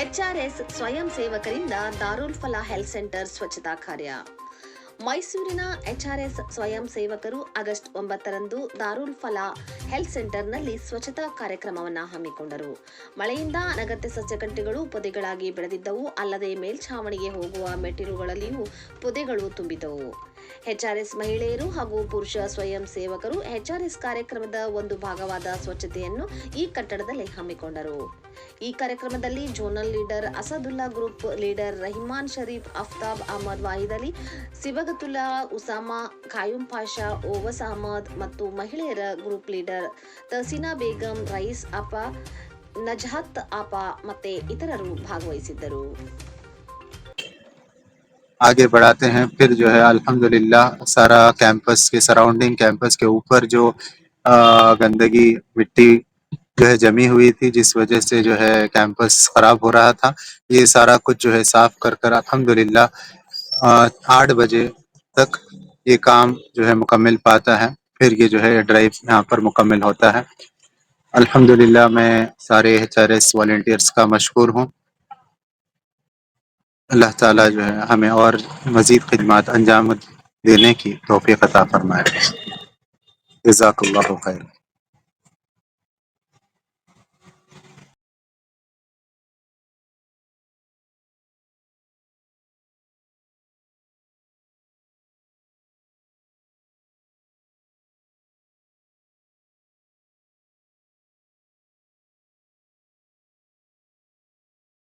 HRS ಸ್ವಯಂ ಸೇವಕರಿಂದ Darul ಫಲಾ health centre ಸ್ವಚ್ಛತಾ ಕಾರ್ಯ. ಮೈಸೂರಿನ ಎಚ್ಆರ್ಎಸ್ ಸ್ವಯಂ ಸೇವಕರು ಆಗಸ್ಟ್ ಒಂಬತ್ತರಂದು ದಾರುಲ್ ಫಲಾ ಹೆಲ್ತ್ ಸೆಂಟರ್ನಲ್ಲಿ ಸ್ವಚ್ಛತಾ ಕಾರ್ಯಕ್ರಮವನ್ನು ಹಮ್ಮಿಕೊಂಡರು. ಮಳೆಯಿಂದ ಅನಗತ್ಯ ಸಸ್ಯಗಂಟೆಗಳು ಪೊದೆಗಳಾಗಿ ಬೆಳೆದಿದ್ದವು. ಅಲ್ಲದೆ ಮೇಲ್ಛಾವಣಿಗೆ ಹೋಗುವ ಮೆಟ್ಟಿಲುಗಳಲ್ಲಿಯೂ ಪೊದೆಗಳು ತುಂಬಿದ್ದವು. ಎಚ್ಆರ್ಎಸ್ ಮಹಿಳೆಯರು ಹಾಗೂ ಪುರುಷ ಸ್ವಯಂ ಸೇವಕರು ಎಚ್ಆರ್ಎಸ್ ಕಾರ್ಯಕ್ರಮದ ಒಂದು ಭಾಗವಾದ ಸ್ವಚ್ಛತೆಯನ್ನು ಈ ಕಟ್ಟಡದಲ್ಲಿ ಹಮ್ಮಿಕೊಂಡರು. ಈ ಕಾರ್ಯಕ್ರಮದಲ್ಲಿ zonal leader Asadullah group leader Rahiman Sharif, Aftab Ahmed Wahid Ali Sibgatullah Usama, Khayum Pasha, Owais Ahmed ಮತ್ತು ಮಹಿಳೆಯರ ಗ್ರೂಪ್ ಲೀಡರ್ ತಹಸೀನಾ ಬೇಗಂ, ರೈಸ್ ಅಪ ನಜಹತ್ ಅಪ ಮತ್ತೆ ಇತರರು ಭಾಗವಹಿಸಿದ್ದರು. आगे बढ़ाते हैं। फिर जो है, अल्हम्दुलिल्लाह, सारा कैंपस के सराउंडिंग कैंपस के ऊपर जो गंदगी, मिट्टी جو ہے جمی ہوئی تھی، جس وجہ سے جو ہے کیمپس خراب ہو رہا تھا۔ یہ سارا کچھ جو ہے صاف کر کر الحمدللہ آٹھ بجے تک یہ کام جو ہے مکمل پاتا ہے۔ پھر یہ جو ہے ڈرائیو یہاں پر مکمل ہوتا ہے۔ الحمدللہ، میں سارے ایچ آر ایس والنٹیئرس کا مشکور ہوں۔ اللہ تعالیٰ جو ہے ہمیں اور مزید خدمات انجام دینے کی توفیق عطا فرمائے۔ جزاک اللہ خیر۔